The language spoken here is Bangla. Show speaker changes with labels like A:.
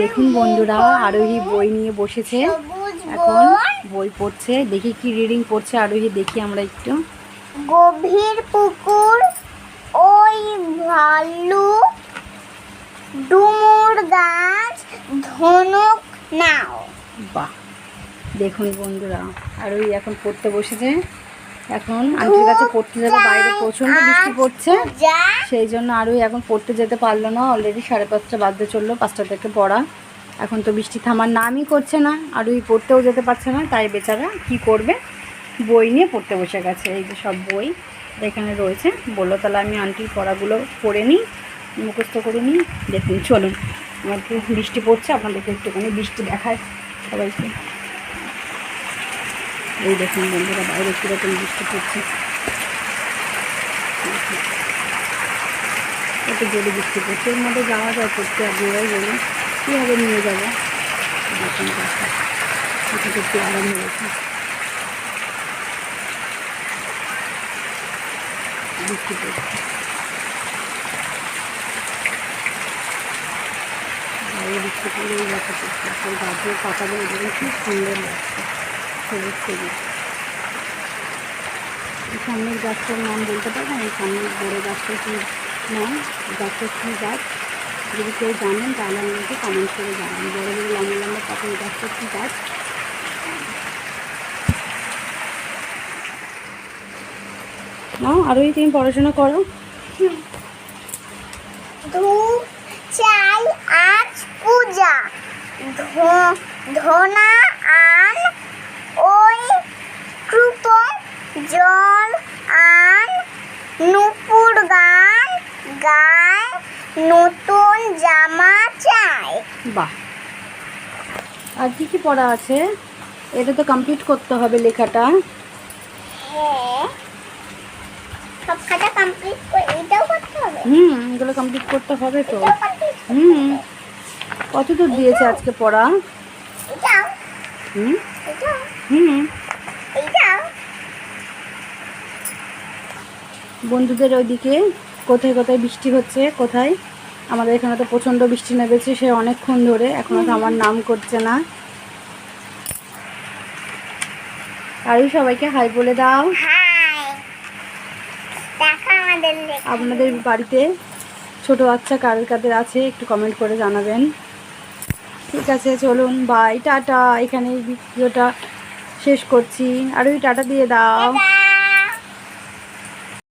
A: দেখুন বন্ধুরা আরোহী বই নিয়ে বসেছে। এখন বই পড়ছে দেখি কি রিডিং পড়ছে আরোহী দেখি আমরা একটু।
B: গভীর পুকুর ওই ভালু ডুমুর গাছ ধনুক নাও।
A: বাহ দেখুন বন্ধুরা আরোহী এখন পড়তে বসেছে। এখন আন্টির কাছে পড়তে যাবে বাইরে প্রচণ্ড বৃষ্টি পড়ছে। সেই জন্য আরোহী এখন পড়তে যেতে পারল না অলরেডি সাড়ে পাঁচটা বাজতে চলল পাঁচটা থেকে পড়া। এখন তো বৃষ্টি থামার নামই করছে না আরোহী পড়তেও যেতে পারছে না তাই বেচারা কি করবে? বই নিয়ে পড়তে বসে গেছে এই যে সব বই এখানে রয়েছে। বলল তাহলে আমি আন্টির পড়াগুলো পড়ে নিই মুখস্থ করে নিই দেখুন চলুন। আমার তো বৃষ্টি পড়ছে আপনাদেরকে একটুখানি বৃষ্টি দেখায় সবাইকে। এই দেখুন বন্ধুরা, বাইরে কীরকম বৃষ্টি পড়ছে। কত জোরে বৃষ্টি পড়ছে। এর মধ্যে যাওয়া যায় পড়তে আপনারাই বলুন কীভাবে নিয়ে যাব? দেখুন একটু আরাম হয়েছে। বৃষ্টি পড়ছে। বৃষ্টি পড়লে এই গাছে পড়ছে সেই গাছের পাতাগুলো দেখুন খুব সুন্দর লাগছে। সবুজ সবুজ এই সামনের গাছটার নাম বলতে পারবেন এই সামনের বড় গাছটার কি নাম? গাছের কী গাছ? যদি কেউ জানেন, তাহলে আমাদেরকে কমেন্ট করে জানান। বড় বড় লম্বা লম্বা পাতা এই গাছটার কী গাছ? না আরোই তুমি পড়াশোনা করো।
B: চাই আজ পূজা। ধনা নতুন জামা চাই।
A: বাহ। আর কি কি পড়া আছে? এটা তো কমপ্লিট করতে হবে লেখাটা।
B: হ্যাঁ। কমপ্লিট করে এটাও করতে হবে?
A: হুম এগুলো কমপ্লিট করতে হবে তো। হুম। কত দূর দিয়েছে আজকে পড়া?
B: এটাও।
A: হুম।
B: এটাও।
A: হুম।
B: এটাও।
A: বন্ধুদের ওইদিকে? কোথায় কোথায় বৃষ্টি হচ্ছে কোথায়? আমাদের এখানে তো প্রচণ্ড বৃষ্টি নেমেছে সে অনেকক্ষণ ধরে। এখনও তো আমার নাম করছে না। আরও সবাইকে হাই বলে দাও। আপনাদের বাড়িতে ছোট বাচ্চা কার কাদের আছে একটু কমেন্ট করে জানাবেন। ঠিক আছে চলুন বাই টাটা। এখানে ভিডিওটা শেষ করছি। আর ওই টাটা দিয়ে দাও।